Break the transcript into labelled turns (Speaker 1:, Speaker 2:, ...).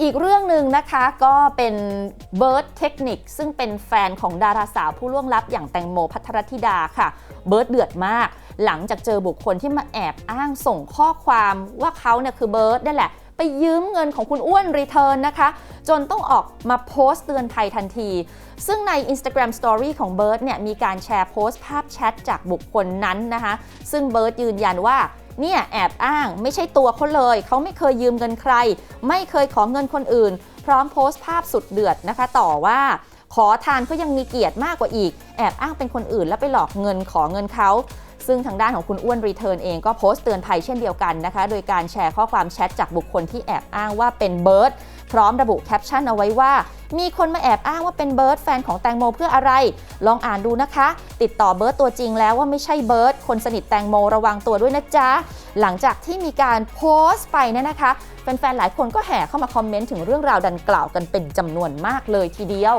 Speaker 1: อีกเรื่องหนึ่งนะคะก็เป็นเบิร์ดเทคนิคซึ่งเป็นแฟนของดาราสาวผู้ล่วงลับอย่างแตงโมพัทรธิดาค่ะ เบิร์ดเดือดมาก หลังจากเจอบุคคลที่มาแอบอ้างส่งข้อความว่าเขาเนี่ยคือเบิร์ดนั่นแหละ ไปยืมเงินของคุณอ้วนรีเทิร์นนะคะ จนต้องออกมาโพสต์เตือนภัยทันที ซึ่งใน Instagram Story ของเบิร์ตเนี่ยมีการแชร์โพสต์ภาพแชทจากบุคคลนั้นนะคะ ซึ่งเบิร์ตยืนยันว่าเนี่ยแอบอ้างไม่ใช่ตัวเขาเลย เขาไม่เคยยืมเงินใคร ไม่เคยขอเงินคนอื่น พร้อมโพสต์ภาพสุดเดือดนะคะ ต่อว่า ขอทานเขายังมีเกียรติมากกว่าอีก แอบอ้างเป็นคนอื่นแล้วไปหลอกเงินขอเงินเขาซึ่งทางด้านของคุณอ้วนรีเทิร์นเองก็โพสต์เตือนภัยเช่นเดียวกันนะคะ โดยการแชร์ข้อความแชทจากบุคคลที่แอบอ้างว่าเป็นเบิร์ดพร้อมระบุแคปชั่นเอาไว้ว่า มีคนมาแอบอ้างว่าเป็นเบิร์ดแฟนของแตงโมเพื่ออะไร ลองอ่านดูนะคะ ติดต่อเบิร์ดตัวจริงแล้วว่าไม่ใช่เบิร์ดคนสนิทแตงโมระวังตัวด้วยนะจ๊ะ หลังจากที่มีการโพสต์ไปเนี่ยนะคะแฟนๆหลายคนก็แห่เข้ามาคอมเมนต์ถึงเรื่องราวดังกล่าวกันเป็นจำนวนมากเลยทีเดียว